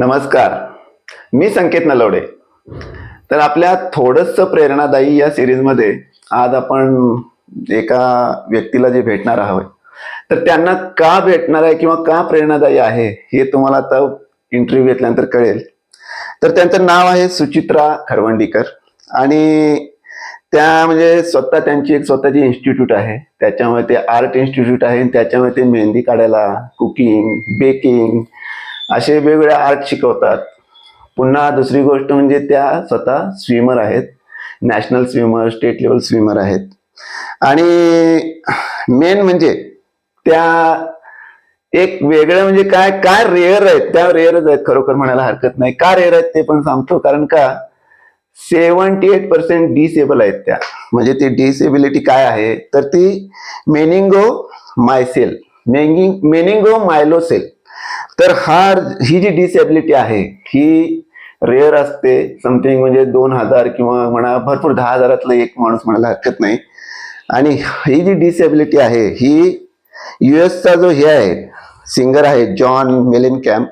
नमस्कार. मी संकेत नलवडे. तर आपल्या थोडंसं प्रेरणादायी या सिरीजमध्ये आज आपण एका व्यक्तीला जे भेटणार आहोत तर त्यांना का भेटणार आहे किंवा का प्रेरणादायी आहे हे तुम्हाला आता इंटरव्ह्यू घेतल्यानंतर कळेल. तर त्यांचं नाव आहे सुचित्रा खरवंडीकर आणि त्या म्हणजे स्वतः त्यांची एक स्वतःची इन्स्टिट्यूट आहे. त्याच्यामुळे ते आर्ट इन्स्टिट्यूट आहे त्याच्यामध्ये त्याच्यामुळे ते मेहंदी काढायला कुकिंग बेकिंग असे वेगवेगळे आर्ट शिकवतात. पुन्हा दुसरी गोष्ट म्हणजे त्या स्वतः स्विमर आहेत. National swimmer state level swimmer आहेत. आणि मेन म्हणजे त्या एक वेगळं म्हणजे काय काय रेअर आहेत त्या रेअरच आहेत. खरोखर म्हणायला हरकत नाही. का रेअर आहेत ते पण सांगतो. कारण का? सेवन्टी एट पर्सेंट डिसेबल आहेत त्या. म्हणजे ती डिसेबिलिटी काय आहे? तर ती मेनिंगो मायसेल मेनिंग मेनिंगो मायलोसेल तर हा ही जी डिसेबिलिटी आहे ही रेअर असते. समथिंग म्हणजे दोन हजार किंवा म्हणा भरपूर दहा हजारातलं एक माणूस म्हणायला हरकत नाही. आणि ही जी डिसेबिलिटी आहे ही युएसचा जो हे आहे सिंगर आहे जॉन मेलिन कॅम्प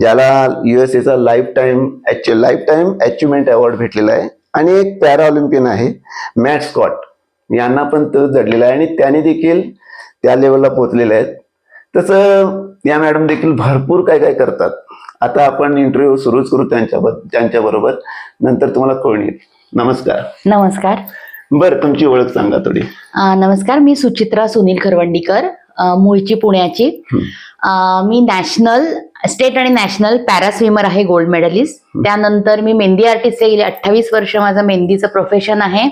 ज्याला युएस एचा life time life time achievement award भेटलेला आहे. आणि एक पॅरा ऑलिम्पियन आहे मॅट स्कॉट यांना पण तो जडलेला आहे आणि त्याने देखील त्या लेवलला पोचलेले आहेत. तसं या मॅडम देखील भरपूर काय काय करतात. आता आपण इंटरव्ह्यू सुरूच करू त्यांच्याबद्दल त्यांच्याबरोबर. नंतर तुम्हाला कळून येईल. नमस्कार. नमस्कार. बरं तुमची ओळख सांगा थोडी. नमस्कार मी सुचित्रा सुनील खरवंडीकर. मूळची पुण्याची. मी नॅशनल स्टेट आणि नॅशनल पॅरा स्विमर आहे गोल्ड मेडलिस्ट. त्यानंतर मी मेहंदी आर्टिस्ट गेली अठ्ठावीस वर्ष माझं मेहंदीचं प्रोफेशन आहे.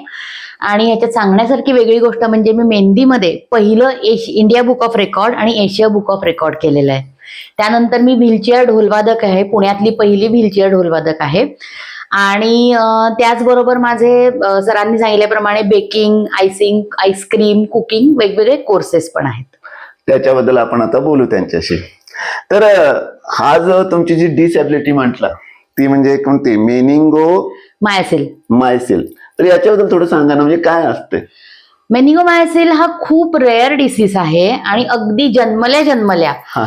आणि ह्याच्यात सांगण्यासारखी वेगळी गोष्ट म्हणजे मी मेहंदीमध्ये पहिलं एश इंडिया बुक ऑफ रेकॉर्ड आणि एशिया बुक ऑफ रेकॉर्ड केलेलं आहे. त्यानंतर मी व्हीलचेअर ढोलवादक आहे पुण्यातली पहिली व्हीलचेअर ढोलवादक आहे. आणि त्याचबरोबर माझे सरांनी सांगितल्याप्रमाणे baking icing ice cream cooking वेगवेगळे कोर्सेस पण आहेत. त्याच्याबद्दल आपण आता बोलू त्यांच्याशी. तर हा जो तुमची जी डिसॅबिलिटी म्हटला ती म्हणजे कोणती मेनिंगो मायसेल मायसेल तर याच्याबद्दल थोडं सांगा ना म्हणजे काय असते मेनिगोमायसिल हा खूप रेअर डिसीज आहे आणि अगदी जन्मल्या जन्मल्या हा.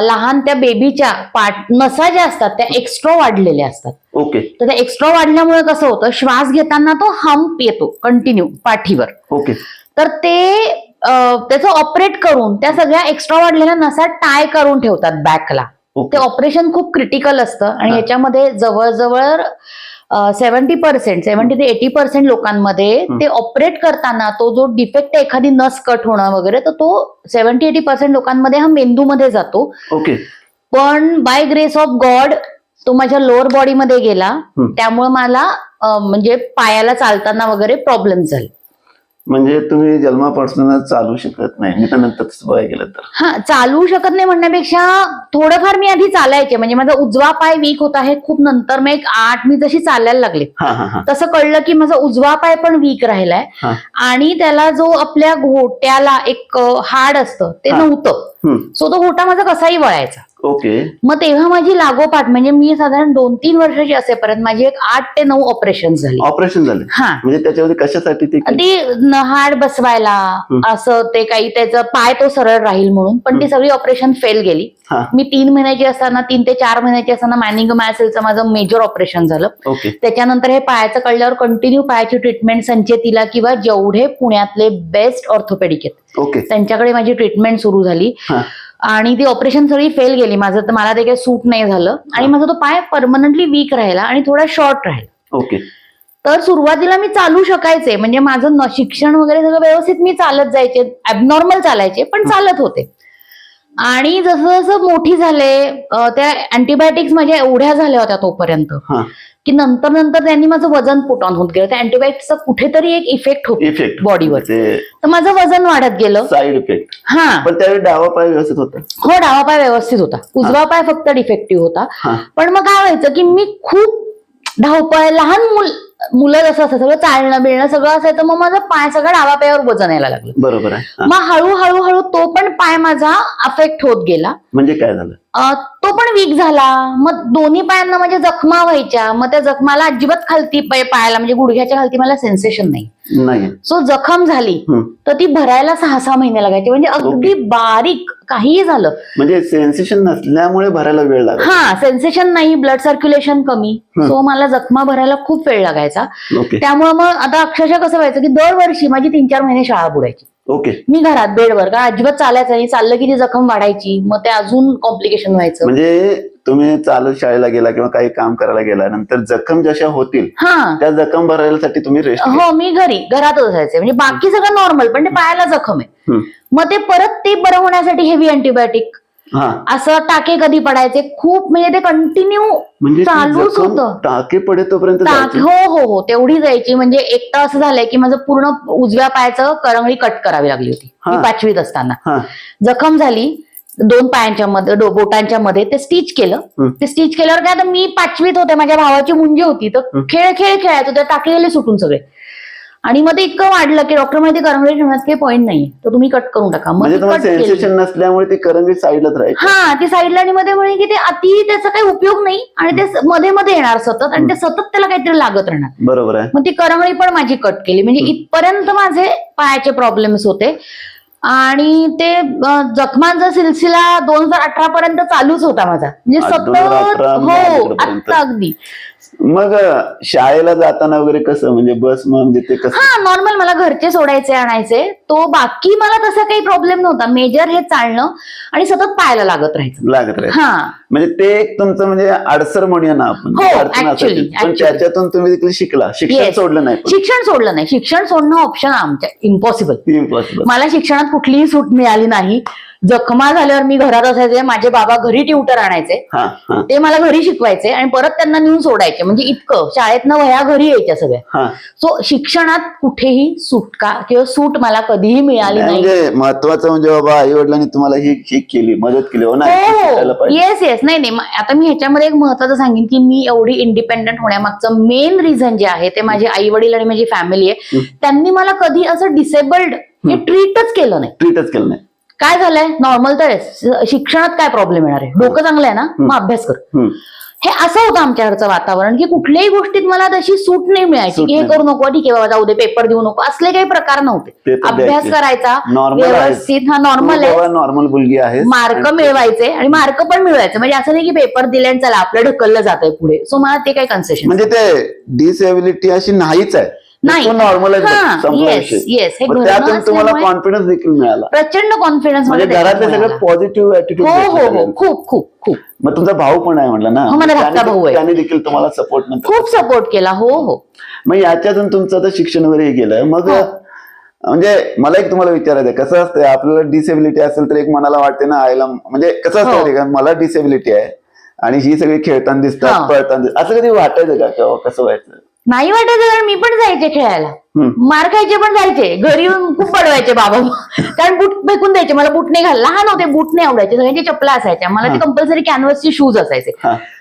लहान त्या बेबीच्या पाठ नसा ज्या असतात त्या एक्स्ट्रा वाढलेल्या असतात. ओके. तर त्या एक्स्ट्रा वाढल्यामुळे कसं होतं श्वास घेताना तो हम्प येतो कंटिन्यू पाठीवर. ओके. तर ते त्याचं ऑपरेट करून त्या सगळ्या एक्स्ट्रा वाढलेल्या नसा टाय करून ठेवतात बॅकला ते ऑपरेशन खूप क्रिटिकल असतं आणि. याच्यामध्ये जवळजवळ सेव्हन्टी पर्सेंट सेव्हन्टी ते एटी पर्सेंट लोकांमध्ये. ते ऑपरेट करताना तो जो डिफेक्ट आहे एखादी नस कट होणं वगैरे तर तो सेव्हन्टी एटी पर्सेंट लोकांमध्ये हा मेंदूमध्ये जातो ओके पण बाय ग्रेस ऑफ गॉड तो माझ्या लोअर बॉडीमध्ये गेला. त्यामुळे मला म्हणजे पायाला चालताना वगैरे प्रॉब्लेम झाले म्हणजे तुम्ही जन्मापासूनच चालू शकत नाही. मी तर नंतर तसं बघायला गेलं तर. हा चालू शकत नाही म्हणण्यापेक्षा थोडंफार मी आधी चालायचे. म्हणजे माझा उजवा पाय वीक होता हे खूप नंतर मी एक आठ मी जशी चालायला लागले. हा हा हा. तसं कळलं की माझा उजवा पाय पण वीक राहिलाय. हा. आणि त्याला जो आपल्या घोट्याला एक अ, हाड असतं ते हा. नव्हतं. हम्म. सो तो घोटा माझा कसाही वळायचा. ओके मग तेव्हा माझी लागोपाठ म्हणजे मी साधारण दोन तीन वर्षाची असेपर्यंत माझी एक आठ ते नऊ ऑपरेशन झाली. ऑपरेशन झाले. हा. म्हणजे त्याच्यामध्ये कशासाठी ते? ती हाड बसवायला. असं ते काही त्याचं पाय तो सरळ राहील म्हणून पण ती. सगळी ऑपरेशन फेल गेली. मी तीन महिन्याची असताना तीन ते चार महिन्याची असताना मॅनिंग मॅसेलचं माझं मेजर ऑपरेशन झालं. त्याच्यानंतर हे पायाचं कळल्यावर कंटिन्यू पायाची ट्रीटमेंट संचेतीला किंवा जेवढे पुण्यातले बेस्ट ऑर्थोपेडिक आहेत त्यांच्याकडे माझी ट्रीटमेंट सुरू झाली. आणि ती ऑपरेशन सगळी फेल गेली. माझं तर मला ते काही सूट नाही झालं. आणि माझा तो पाय परमनंटली वीक राहिला आणि थोडा शॉर्ट राहिला. ओके. तर सुरुवातीला मी चालू शकायचे. म्हणजे माझं शिक्षण वगैरे सगळं व्यवस्थित मी चालत जायचे. ॲबनॉर्मल चालायचे पण चालत होते. आणि जसं जसं मोठी झाले त्या अँटीबायोटिक्स माझ्या एवढ्या झाल्या होत्या तोपर्यंत. की नंतर नंतर त्यांनी माझं वजन पुट ऑन होत गेलं. त्या अँटीबायोटिक्सचा कुठेतरी एक इफेक्ट होतो इफेक्ट बॉडीवर तर माझं वजन वाढत गेलं. साईड इफेक्ट हा. पण त्यावेळी डावा पाय व्यवस्थित होता. हो डावा पाय व्यवस्थित होता. उजवा पाय फक्त डिफेक्टिव्ह होता. पण मग काय व्हायचं की मी खूप धावपळ लहान मूल मुलं जसं असतं सगळं चालणं बिळणं सगळं असायचं मग माझा पाय सगळं डावा पायावर वजन यायला लागलं. बरोबर आहे. मग हळूहळू हळू तो पण पाय माझा अफेक्ट होत गेला. म्हणजे काय झालं? अं, तो पण वीक झाला. मग दोन्ही पायांना म्हणजे जखमा व्हायच्या. मग त्या जखमाला अजिबात खालती पाय- पायाला म्हणजे गुडघ्याच्या खालती मला सेन्सेशन नाही. नाही. सो जखम झाली. तर ती भरायला सहा सहा महिने लागायचे. म्हणजे अगदी बारीक काहीही झालं. म्हणजे सेन्सेशन नसल्यामुळे भरायला वेळ लागला हा सेन्सेशन नाही ब्लड सर्क्युलेशन कमी. सो मला जखमा भरायला खूप वेळ ओके. त्यामुळे मग आता अक्षरशः कसं व्हायचं की दरवर्षी माझी तीन चार महिने शाळा बुडायची. ओके. मी घरात बेडवर कारण अजिबात चालायचं नाही. चाललं की ती जखम वाढायची. मग ते अजून कॉम्प्लिकेशन व्हायचं. म्हणजे तुम्ही चालत शाळेला गेला किंवा काही काम करायला गेला नंतर जखम जशा होतील हा. त्या जखम भरायसाठी तुम्ही रेस्ट हो मी घरी घरातच असायचे. म्हणजे बाकी सगळं नॉर्मल पण ते पायाला जखम आहे. मग ते परत ते बरं होण्यासाठी हेवी अँटीबायोटिक असं टाके कधी पडायचे? खूप म्हणजे ते कंटिन्यू म्हणजे चालूच होतं. टाके पडेतोपर्यंत. हो हो हो. तेवढी जायची. म्हणजे एक तर असं झालंय की माझं पूर्ण उजव्या पायाचं करंगळी कट करावी लागली होती. मी. पाचवीत असताना. जखम झाली. दोन पायांच्या मध्ये बोटांच्या मध्ये ते स्टिच केलं. ते स्टिच केल्यावर काय आता मी पाचवीत होते. माझ्या भावाची मुंजी होती. तर. खेळ खेळ खेळायचो. त्या टाके गेले सुटून सगळे. आणि मग ते इतकं वाढलं की डॉक्टरमध्ये करंगळी ठेवण्यात काही पॉईंट नाही तर तुम्ही कट करून टाका. म्हणजे तुम्हाला सेन्सेशन नसल्यामुळे ती करंगी साईडलाच राहायची. हा ती साईडला आणि मध्ये म्हणे की ते अति त्याचा काही उपयोग नाही आणि ते मध्ये मध्ये येणार सतत आणि ते सतत त्याला काहीतरी लागत राहणार. बरोबर आहे. मग ती करंगळी पण माझी कट केली. म्हणजे इथपर्यंत माझे पायाचे प्रॉब्लेम्स होते. आणि ते जखमांचा सिलसिला दोन हजार अठरा पर्यंत चालूच होता माझा. म्हणजे सतत 2018 हो. आत्ता अगदी. मग शाळेला जाताना वगैरे कसं? म्हणजे बस म्हणजे ते कसं? हा नॉर्मल मला घरचे सोडायचे आणायचे. तो बाकी मला तसा काही प्रॉब्लेम नव्हता. मेजर हे चालणं आणि सतत पायाला लागत राहायचं. लागत राहील हा. म्हणजे ते एक तुमचं म्हणजे अडसर म्हणूया ना आपण. हो, अडचण actually, असायची. पण actually. त्याच्यातून तुम्ही देखील शिकला. शिक्षण Yes. सोडलं नाही पण. शिक्षण सोडलं नाही. शिक्षण सोडणं ऑप्शन आमच्या इम्पॉसिबल इम्पॉसिबल मला शिक्षणात कुठलीही सूट मिळाली नाही. जखमा झाल्यावर मी घरात असायचे माझे बाबा घरी ट्युटर आणायचे. हा हा. ते मला घरी शिकवायचे आणि परत त्यांना नेऊन सोडायचे. म्हणजे इतकं शाळेतनं वह्या घरी यायच्या सगळ्या. हा. सो शिक्षणात कुठेही सुटका किंवा सूट मला कधीही मिळाली नाही म्हणजे महत्वाचं म्हणजे बाबा आई वडिलांनी तुम्हाला ही ही केली मदत केली. हो ना शिकायला हो पाहिजे. येस येस नाही नाही. म- आता मी ह्याच्यामध्ये एक महत्वाचं सांगेन की मी एवढी इंडिपेंडंट होण्यामागचं मेन रिझन जे आहे ते माझे आई वडील आणि माझी फॅमिली आहे. त्यांनी मला कधी असं डिसेबल्ड हे ट्रीटच केलं नाही. ट्रीटच केलं नाही. काय झालंय? नॉर्मल तर शिक्षणात काय प्रॉब्लेम येणार आहे? डोकं चांगलं आहे ना? मग अभ्यास कर. हे असं होतं आमच्याकडचं वातावरण की कुठल्याही गोष्टीत मला तशी सूट नाही मिळायची की हे. करू नको ठीक आहे बाबा जाऊ दे पेपर देऊ नको असले काही प्रकार नव्हते. अभ्यास. करायचा. व्यवस्थित हा नॉर्मल आहे नॉर्मल मुलगी आहे मार्क मिळवायचे आणि मार्क पण मिळवायचे. म्हणजे असं नाही की पेपर दिले आणि चला आपलं ढकललं जात पुढे. सो मला ते काही कन्सेशन म्हणजे ते डिसेबिलिटी अशी नाहीच आहे. नाही. नॉर्मल. हे मग घडणं त्यातून तुम्हाला कॉन्फिडन्स देखील मिळाला. प्रचंड कॉन्फिडन्स म्हणजे घरातले सगळं पॉझिटिव्ह ऍटिट्यूड हो हो हो. खूप खूप खूप. मग तुमचा भाऊ पण आहे म्हटलं ना. हो, धाकटा भाऊ आहे. त्याने देखील तुम्हाला सपोर्ट खूप सपोर्ट केला हो हो. मग याच्यातून तुमचं आता शिक्षण वगैरे हे गेलं. मग हो. म्हणजे मला एक तुम्हाला विचारायचं कसं असतं आपल्याला डिसेबिलिटी असेल तर एक मनाला वाटते ना आईला. म्हणजे कसं असतं हो. मला डिसेबिलिटी आहे. आणि ही सगळी खेळताना दिसतात. पळताना. असं कधी वाटायचं का? किंवा कसं व्हायचं? नाही वाटायचं कारण मी पण जायचे खेळायला. मार खायचे पण जायचे. घरी येऊन खूप पडवायचे बाबा. कारण बूट फेकून द्यायचे. मला बूट नाही घाल लहान होते बूट नाही आवडायचे. सगळ्यांचे चपला असायच्या. मला ते. कंपल्सरी कॅनव्हसचे शूज असायचे.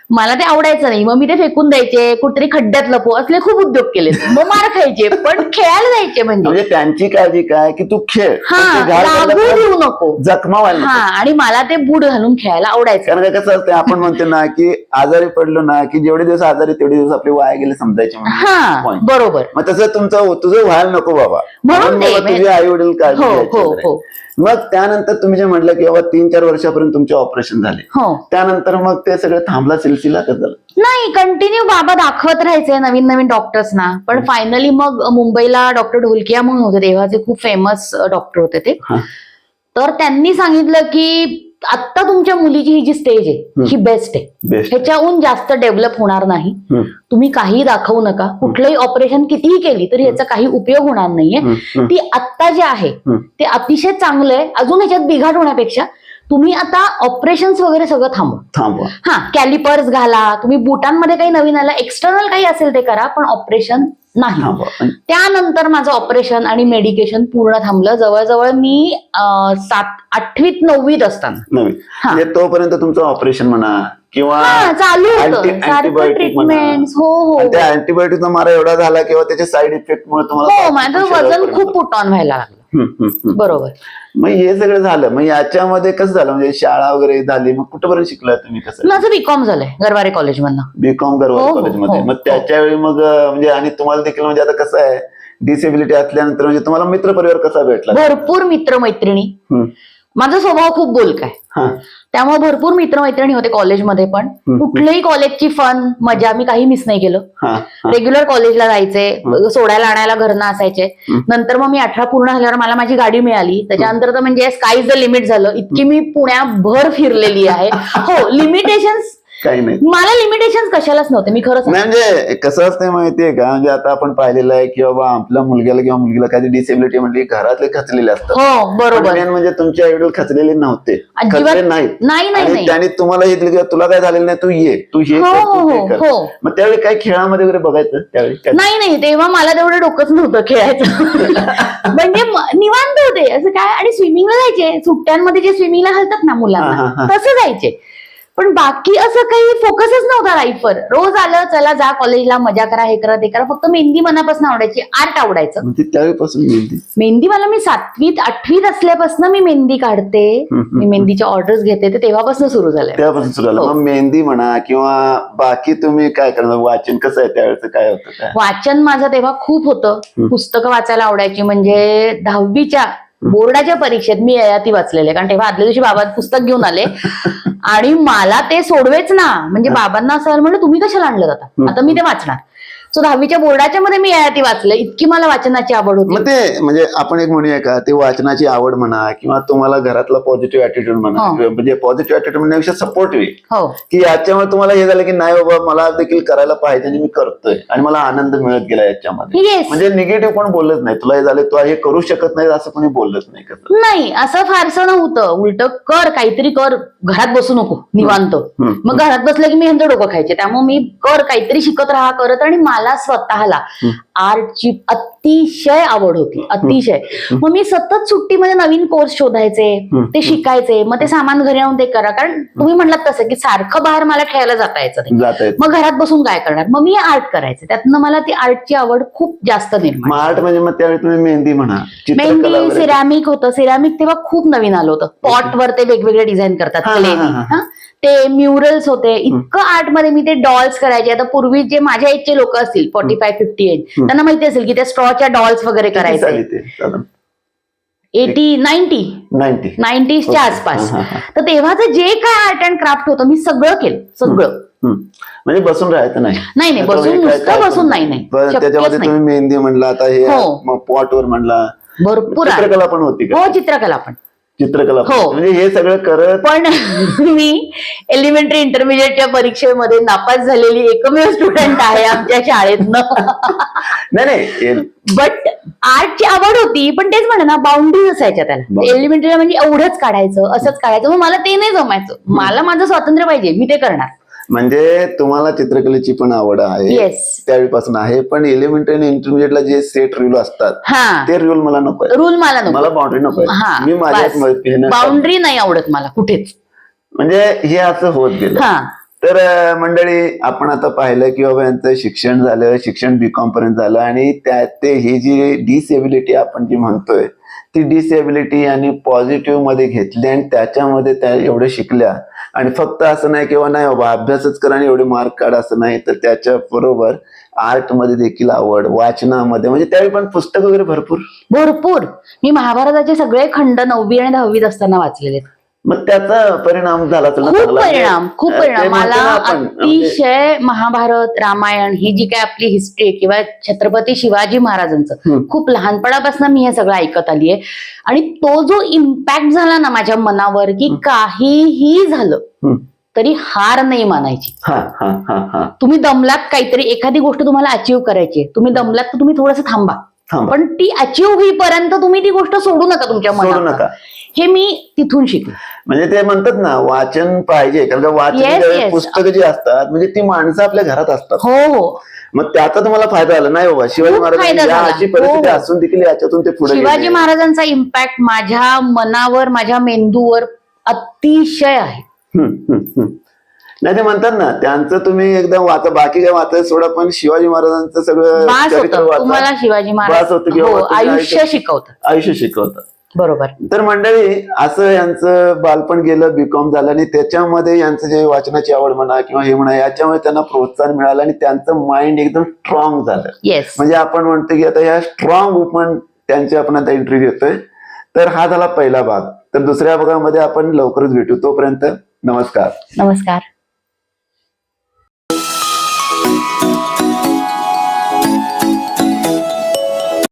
मला ते आवडायचं नाही. मग मी ते फेकून द्यायचे कुठेतरी खड्ड्यात लपो असले खूप उद्योग केले. मग मार खायचे पण खेळायला जायचे म्हणजे. म्हणजे त्यांची काळजी काय की तू खेळ. हा देऊ नको. जखमा हा. आणि मला ते बूट घालून खेळायला आवडायचं. कारण कसं असतं आपण म्हणतो ना की आजारी पडलो ना की जेवढे दिवस आजारी तेवढे दिवस आपले वाया गेले समजायचे. हा. बरोबर. मग तसं तुमचं तुझं व्हायला नको बाबा. म्हणून तुझे आई वडील काळजी हो हो. हो. मग त्यानंतर तुम्ही जे म्हटलं की बाबा तीन चार वर्षापर्यंत तुमचे ऑपरेशन झाले. हो. त्यानंतर मग ते सगळं थांबला सिलसिला कसं झालं नाही कंटिन्यू बाबा दाखवत राहायचे नवीन नवीन डॉक्टर्सना पण फायनली मग मुंबईला डॉक्टर ढोलकिया म्हणून होते. तेव्हाचे खूप फेमस डॉक्टर होते ते. तर त्यांनी सांगितलं की आता तुमच्या मुलीची ही जी स्टेज आहे ही बेस्ट आहे. ह्याच्याहून जास्त डेव्हलप होणार नाही. तुम्ही काही दाखवू नका. कुठलंही ऑपरेशन कितीही केली तरी याचा काही उपयोग होणार नाहीये. ती आत्ता जे आहे. ते अतिशय चांगलं आहे. अजून ह्याच्यात बिघाड होण्यापेक्षा तुम्ही आता ऑपरेशन्स वगैरे सगळं थांबवा. थांबवा. हा कॅलिपर्स घाला तुम्ही बुटांमध्ये काही नवीन आलं एक्सटर्नल काही असेल ते करा पण ऑपरेशन नाही. त्यानंतर माझं ऑपरेशन आणि मेडिकेशन पूर्ण थांबलं. जवळजवळ मी सात आठवीत नववीत असताना. हा. म्हणजे तोपर्यंत तुमचं ऑपरेशन म्हणा किंवा हा चालू. ट्रीटमेंट हो हो त्या अँटीबायोटिकचा मारा एवढा झाला किंवा त्याच्या साईड इफेक्ट मुळे तुम्हाला हो माझं वजन खूप पुट ऑन व्हायला लागलं. बरोबर. मग हे सगळं झालं. मग याच्यामध्ये कसं झालं? म्हणजे शाळा वगैरे झाली. मग कुठपर्यंत शिकला तुम्ही कसं? माझं बीकॉम झालंय गरवारे कॉलेजमधनं. बीकॉम हो, गरवारे हो, कॉलेजमध्ये. हो, मग हो. त्याच्या वेळी मग म्हणजे आणि तुम्हाला देखील म्हणजे आता कसं आहे? डिसेबिलिटी असल्यानंतर म्हणजे तुम्हाला मित्र परिवार कसा भेटला? भरपूर मित्रमैत्रिणी. माझा स्वभाव खूप बोलकाय. हा. त्यामुळे भरपूर मित्रमैत्रिणी होते कॉलेजमध्ये पण. कुठल्याही कॉलेजची फन मजा मी काही मिस नाही केलं. रेग्युलर कॉलेजला जायचे सोडायला आणायला घरनं असायचे. नंतर मग मी अठरा पूर्ण झाल्यावर मला माझी गाडी मिळाली. त्याच्यानंतर तर म्हणजे स्काय द लिमिट झालं. इतकी मी पुण्याभर फिरलेली आहे. हो लिमिटेशन्स काही नाही. मला लिमिटेशन कशालाच नव्हते मी खरंच म्हणजे कसं असतं माहितीये का? म्हणजे आता आपण पाहिलेलं आहे की बाबा आपल्या मुलग्याला किंवा मुलगीला काही डिसेबिलिटी म्हणजे घरातले खचलेले असतात. हो बरोबर. मेन म्हणजे तुमच्या आई वडील खचलेले नव्हते. खचले नाही नाही आणि नाही. त्याने तुम्हाला हे दिलं की तुला काय झालेलं नाही तू ये तू हे हो कर, हो तू ते हो कर. हो. मग त्यावेळी काही खेळामध्ये वगैरे बघायचं? त्यावेळी काय? नाही नाही तेव्हा मला तेवढं डोकंच नव्हतं खेळायचं. म्हणजे म- निवांत होते. असं काय? आणि स्विमिंगला जायचे. सुट्ट्यांमध्ये जे स्विमिंगला घालतात ना हा, हा, मुलांना हा. तसं जायचे. पण बाकी असं काही फोकसच नव्हता लाईफवर रोज आलं चला जा कॉलेजला मजा करा हे करा ते करा. फक्त मेहंदी मनापासून आवडायची आर्ट आवडायचं. म्हणजे त्यावेळीपासून मेहंदी. मेहंदी मला मी सातवीत आठवीत असल्यापासून मी मेहंदी काढते. मी मेहंदीच्या ऑर्डर्स घेते ते तेव्हापासून सुरू झालंय. तेव्हापासून सुरू झालं. हो. मग मेहंदी म्हणा किंवा बाकी तुम्ही काय करणार? वाचन कसं आहे त्यावेळेचं? काय होतं? काय? वाचन माझं तेव्हा खूप होतं. पुस्तकं वाचायला आवडायची. म्हणजे दहावीच्या बोर्डाच्या परीक्षेत मी ययाती वाचलेले कारण तेव्हा आदल्या दिवशी बाबा पुस्तक घेऊन आले. आणि मला ते सोडवेच ना. म्हणजे बाबांना असं म्हणलं तुम्ही कशाला आणलं. जाता? आता मी ते वाचणार. सो दहावीच्या बोर्डाच्या मध्ये मी ययाती वाचले. इतकी मला वाचनाची आवड मग होती ते म्हणजे आपण एक म्हणूया का ते वाचनाची आवड म्हणा किंवा तुम्हाला घरातला पॉझिटिव्ह ऍटिट्यूड म्हणा हो. म्हणजे पॉझिटिव्ह ऍटिट्यूड म्हणण्यापेक्षा सपोर्टिव्ह हो. की याच्यामुळे तुम्हाला हे झालं की नाही बाबा मला देखील करायला पाहिजे आणि मी करतोय आणि मला आनंद मिळत गेला याच्यामध्ये. येस म्हणजे निगेटिव्ह कोण बोलत नाही. तुला हे झालं तू हे करू शकत नाही असं कोणी बोलत नाही कसं. नाही असं फारसं नव्हतं. उलट कर काहीतरी कर. घरात बसू नको निवांत. हम्म. मग घरात बसलं की मी ह्यांचं डोकं खायचे. त्यामुळे मी कर काहीतरी शिकत राहा करत आणि मला स्वतःला हम्म. आर्टची अतिशय आवड होती अतिशय. मग मी सतत सुट्टीमध्ये नवीन कोर्स शोधायचे. ते शिकायचे मग ते सामान घरी आणून ते करा. कारण तुम्ही म्हणलात तसं की सारखं बाहेर मला खेळायला जाता यायचं नाही. मग घरात बसून काय करणार? मग मी आर्ट करायचे. त्यातनं मला ती आर्टची आवड खूप जास्त निर्माण आर्ट म्हणजे मग त्यावेळी तुम्ही मेहंदी म्हणा मेहंदी. सिरॅमिक होतं. सिरॅमिक तेव्हा खूप नवीन आलं होतं. पॉट वर ते वेगवेगळे डिझाईन करतात. ते म्युरल्स होते. इतकं आर्टमध्ये मी ते डॉल्स करायचे. आता पूर्वी जे माझ्या एजचे लोक असतील फोर्टी फाय फिफ्टी एज. त्यांना माहिती असेल की त्या स्ट्रॉच्या डॉल्स वगैरे करायचे. एटी नाईन्टी नाईन्टी नाईन्टीजच्या आसपास. हा, हा. तर तेव्हाचं जे काय आर्ट अँड क्राफ्ट होतं मी सगळं केलं. सगळं. म्हणजे बसून राहायचं नाही. नाही बसून नुसतं बसून? नाही नाही. त्याच्यामध्ये तुम्ही मेहंदी म्हणला आता हे हो. पॉट वर म्हणला. भरपूर चित्रकला पण होती हो चित्रकला पण. चित्रकला. हो. म्हणजे हे सगळं करत पण मी एलिमेंटरी इंटरमिजिएटच्या परीक्षेमध्ये नापास झालेली एकमेव स्टुडंट आहे आमच्या शाळेतनं नाही नाही हे- बट आर्टची आवड होती पण तेच म्हणा ना बाउंड्रीज असायच्या त्याला बरोबर. एलिमेंटरीला म्हणजे एवढंच काढायचं असंच काढायचं मग मला ते नाही जमायचं मला माझं स्वातंत्र्य पाहिजे मी ते करणार म्हणजे तुम्हाला चित्रकलेची पण आवड आहे. येस त्यावेळीपासून आहे. पण एलिमेंटरी आणि इंटरमिजिएटला जे सेट रूल असतात हा. ते रूल मला नको. रूल मला नको मला बाउंड्री नको. हा मी माझ्या बाउंड्री नाही आवडत मला कुठेच. म्हणजे हे असं होत गेलं. हा. तर अं, मंडळी आपण आता पाहिलं की बाबा यांचं शिक्षण झालं शिक्षण बीकॉम पर्यंत झालं आणि त्या ते ही जी डिसेबिलिटी आपण जी म्हणतोय ती डिसेबिलिटी आणि पॉझिटिव्हमध्ये घेतली आणि त्याच्यामध्ये त्या एवढे शिकल्या. आणि फक्त असं नाही किंवा नाही बाबा अभ्यासच कर आणि एवढे मार्क काढ असं नाही. तर त्याच्या बरोबर आर्टमध्ये देखील आवड वाचनामध्ये म्हणजे त्यावेळी पण पुस्तक वगैरे भरपूर. भरपूर. मी महाभारताचे सगळे खंड नववी आणि दहावीत असताना वाचलेले. आहेत. मग त्याचा परिणाम झाला खूप? परिणाम खूप परिणाम मला म्हणजे- अतिशय महाभारत रामायण ही जी काय आपली हिस्ट्री किंवा छत्रपती शिवाजी महाराजांचं. खूप लहानपणापासून मी हे सगळं ऐकत आलीये आणि तो जो इम्पॅक्ट झाला ना माझ्या मनावर की काहीही झालं. तरी हार नाही मानायची हा हा हा हा तुम्ही दमलात काहीतरी एखादी गोष्ट तुम्हाला अचीव्ह करायची आहे. तुम्ही दमलात तर तुम्ही थोडंसं थांबा थांबा पण ती अचीव्ह होईपर्यंत तुम्ही ती गोष्ट सोडू नका तुमच्या सोडू मनात नका हे मी तिथून शिकले म्हणजे ते म्हणतात ना वाचन पाहिजे कारण का वाचन Yes, yes. पुस्तकं जी असतात म्हणजे ती माणसं आपल्या घरात असतात हो हो मग त्याचा तुम्हाला फायदा झाला नाही बाबा शिवाजी खूप फायदा महाराजांची झाला. अशी परिस्थिती हो. असून देखील याच्यातून ते पुढे शिवाजी गेले. महाराजांचा इम्पॅक्ट माझ्या मनावर माझ्या मेंदूवर अतिशय आहे हम्म, हम्म, हम्म. नाही ते म्हणतात ना त्यांचं तुम्ही एकदम वाचा बाकी काय वाचायचं सोडा पण शिवाजी महाराजांचं सगळं बास चरित्र होतं वाचा. तुम्हाला शिवाजी बास महाराज होतं किंवा हो, आयुष्य शिकवतात आयुष्य शिकवतं. बरोबर. तर मंडळी असं यांचं बालपण गेलं बीकॉम झालं आणि त्याच्यामध्ये यांचं जे वाचनाची आवड म्हणा किंवा हे म्हणा याच्यामुळे त्यांना प्रोत्साहन मिळालं आणि त्यांचं माइंड एकदम स्ट्रॉंग झालं. येस म्हणजे आपण म्हणतो की आता या स्ट्रॉंग वुमन त्यांची आपण आता एंट्री घेतोय. तर हा झाला पहिला भाग. तर दुसऱ्या भागामध्ये आपण लवकरच भेटू. तोपर्यंत नमस्कार. नमस्कार.